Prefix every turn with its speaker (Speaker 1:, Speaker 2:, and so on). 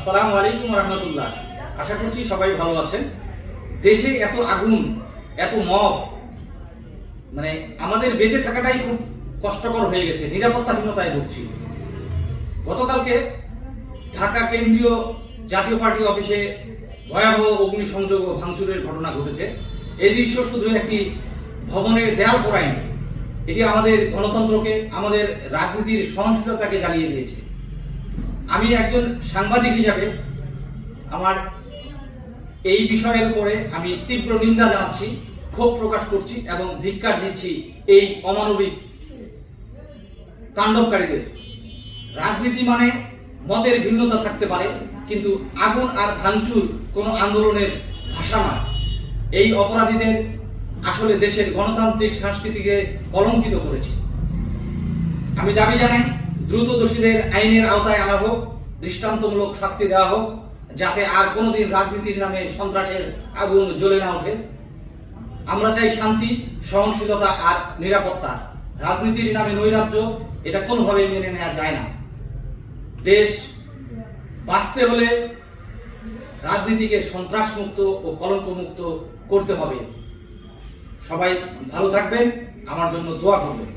Speaker 1: আসসালামু আলাইকুম রহমতুল্লাহ। আশা করছি সবাই ভালো আছেন। দেশে এত আগুন, এত মব মানে আমাদের বেঁচে থাকাটাই খুব কষ্টকর হয়ে গেছে, নিরাপত্তাহীনতায় ভুগছি। গতকালকে ঢাকা কেন্দ্রীয় জাতীয় পার্টি অফিসে ভয়াবহ অগ্নিসংযোগ ও ভাঙচুরের ঘটনা ঘটেছে। এই দৃশ্য শুধু একটি ভবনের দেয়াল পোড়ায়নি, এটি আমাদের গণতন্ত্রকে, আমাদের রাজনীতির সহনশীলতাকে জ্বালিয়ে দিয়েছে। আমি একজন সাংবাদিক হিসাবে আমার এই বিষয়ের উপরে আমি তীব্র নিন্দা জানাচ্ছি, ক্ষোভ প্রকাশ করছি এবং ধিক্কার দিচ্ছি এই অমানবিক তাণ্ডবকারীদের। রাজনীতি মানে মতের ভিন্নতা থাকতে পারে, কিন্তু আগুন আর ভাঙচুর কোনো আন্দোলনের ভাষা নয়। এই অপরাধীদের আসলে দেশের গণতান্ত্রিক সংস্কৃতিকে কলঙ্কিত করেছে। আমি দাবি জানাই দ্রুত দোষীদের আইনের আওতায় আনা হোক, দৃষ্টান্তমূলক শাস্তি দেওয়া হোক, যাতে আর কোনোদিন রাজনীতির নামে সন্ত্রাসের আগুন জ্বলে না ওঠে। আমরা চাই শান্তি, সহনশীলতা আর নিরাপত্তা। রাজনীতির নামে নৈরাজ্য, এটা কোনোভাবে মেনে নেওয়া যায় না। দেশ বাঁচতে হলে রাজনীতিকে সন্ত্রাসমুক্ত ও কলঙ্কমুক্ত করতে হবে। সবাই ভালো থাকবেন, আমার জন্য দোয়া করবেন।